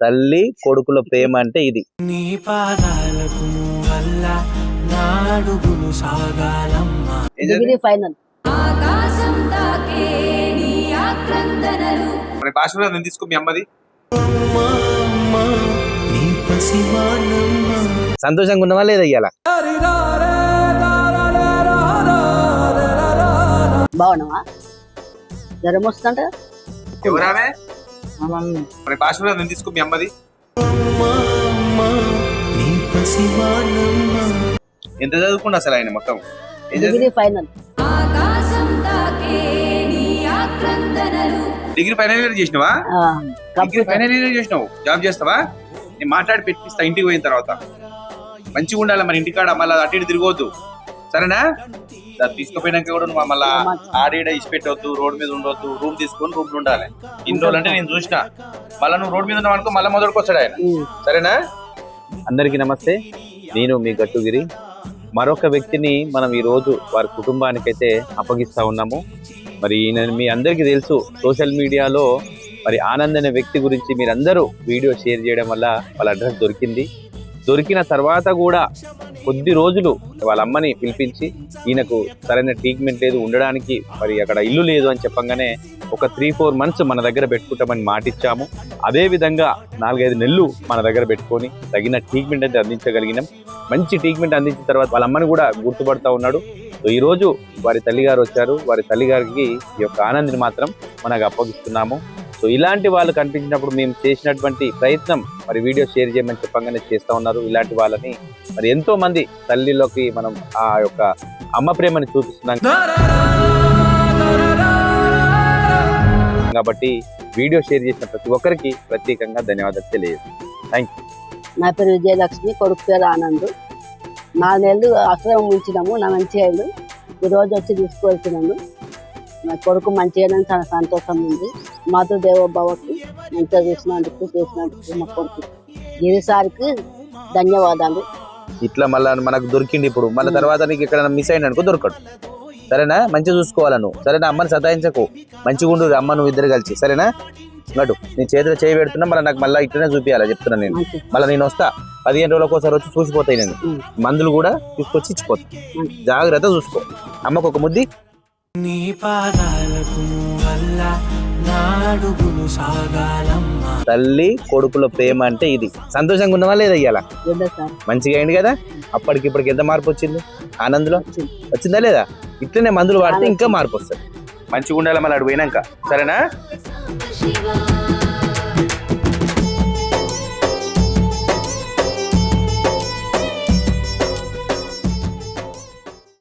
తల్లి కొడుకుల ప్రేమ అంటే ఇది. నీ పాదాలకు వల్ల నాడుగులు సాగాలమ్మా. డిగ్రీ ఫైనల్ ఆకాశం తాకే నీ ఆక్రందనలు. మరి ఆశీర్వాదం తీసుకో మీ అమ్మది. అమ్మా, నీ పసివానమ్మ. సంతోషంగా ఉన్నవా లేదా ఇయ్యాల? బాగున్నావా? జ్వరం వస్తుందంట? ఎవరామే? మరి ఆశీర్వాదం తీసుకో మీ అమ్మది. ఎంత చదువుకుండా అసలు ఆయన మొత్తం? Degree final. Degree final year చేసినావా? ఆ, డిగ్రీ ఫైనల్ ఇయర్ చేసినావు. జాబ్ చేస్తావా? నేను మాట్లాడి పెట్టిస్తా ఇంటికి పోయిన తర్వాత. మంచిగా ఉండాలి మరి ఇంటికాడ మళ్ళీ అటు ఇటు తిరగవద్దు సరేనా? తీసుకుపోయినాక కూడా నువ్వు మళ్ళీ ఆడీడ ఇచ్చి పెట్టవద్దు రోడ్ మీద ఉండవద్దు రూమ్ తీసుకొని రూమ్లో ఉండాలి. ఇన్ని రోజులు అంటే నేను చూసిన. మళ్ళీ నువ్వు రోడ్ మీద ఉన్నావు అనుకో మళ్ళీ మొదటికి వస్తాడు ఆయన. సరేనా? అందరికీ నమస్తే. నేను మీ గట్టుగిరి. మరొక వ్యక్తిని మనం ఈ రోజు వారి కుటుంబానికైతే అప్పగిస్తా ఉన్నాము. మరి ఈయన మీ అందరికీ తెలుసు సోషల్ మీడియాలో మరి ఆనంద్ అనే వ్యక్తి గురించి మీరందరూ వీడియో షేర్ చేయడం వల్ల వాళ్ళ అడ్రస్ దొరికింది. దొరికిన తర్వాత కూడా కొద్ది రోజులు వాళ్ళ అమ్మని పిలిపించి ఈయనకు సరైన ట్రీట్మెంట్ లేదు ఉండడానికి మరి అక్కడ ఇల్లు లేదు అని చెప్పంగానే ఒక త్రీ ఫోర్ మంత్స్ మన దగ్గర పెట్టుకుంటామని మాటిచ్చాము. అదేవిధంగా నాలుగైదు నెలలు మన దగ్గర పెట్టుకొని తగిన ట్రీట్మెంట్ అయితే అందించగలిగినాం. మంచి ట్రీట్మెంట్ అందించిన తర్వాత వాళ్ళ అమ్మని కూడా గుర్తుపడతా ఉన్నాడు. సో ఈ రోజు వారి తల్లిగారు వచ్చారు. వారి తల్లిగారికి ఈ యొక్క ఆనందిని మాత్రం మనకు అప్పగిస్తున్నాము. సో ఇలాంటి వాళ్ళు కనిపించినప్పుడు మేము చేసినటువంటి ప్రయత్నం మరి వీడియో షేర్ చేయమని చెప్పంగానే చేస్తూ ఉన్నారు. ఇలాంటి వాళ్ళని మరి ఎంతో మంది తల్లిలోకి మనం ఆ యొక్క అమ్మ ప్రేమని చూపిస్తున్నాం. కాబట్టి వీడియో షేర్ చేసిన ప్రతి ఒక్కరికి ప్రత్యేకంగా ధన్యవాదాలు తెలియదు థ్యాంక్ యూ నా పేరు విజయలక్ష్మి కొడుకు పేరు ఆనంద్. నాలుగు నెలలు ఆశ్రమం ఉంచినాము నా మంచి అయ్యాడు. ఈ రోజు వచ్చి తీసుకువెళ్తున్నాను. నా కొడుకు మంచిగా చాలా సంతోషం ఉంది. మాతృదేవ భవకి మంచిగా చూసినందుకు చేసినందుకు మా కొడుకు. గిరిసారికి ధన్యవాదాలు. ఇట్లా మళ్ళా మనకు దొరికింది ఇప్పుడు. మళ్ళీ తర్వాత నీకు ఎక్కడ మిస్ అయిన అనుకో దొరకడు. సరేనా? మంచిగా చూసుకోవాలా నువ్వు? సరేనా? అమ్మని సతాయించకు. మంచిగా ఉండు అమ్మ నువ్వు ఇద్దరు కలిసి. సరేనా? గటు నీ చేతిలో చేయి పెడుతున్నా మళ్ళీ నాకు మళ్ళీ ఇట్లనే చూపించాలి చెప్తున్నా నేను. మళ్ళీ నేను వస్తా. పదిహేను రోజులకు ఒకసారి వచ్చి చూసిపోతాయి నేను. మందులు కూడా తీసుకొచ్చి ఇచ్చిపోతా. జాగ్రత్త చూసుకో. అమ్మకు ఒక ముద్ది నీ పాదాలకు వల్ల నాడుగులు సాగాలమ్మా. తల్లి కొడుకుల ప్రేమ అంటే ఇది. సంతోషంగా ఉన్నవా లేదా ఇయ్యాల? మంచిగా అయింది కదా? అప్పటికి ఇప్పటికి ఎంత మార్పు వచ్చింది? ఆనంద్లో? వచ్చింది. లేదా? ఇట్లనే మందులు వాడితే ఇంకా మార్పు వస్తుంది. మంచిగా ఉండాలి మళ్ళీ అటు పోయినాక. సరేనా?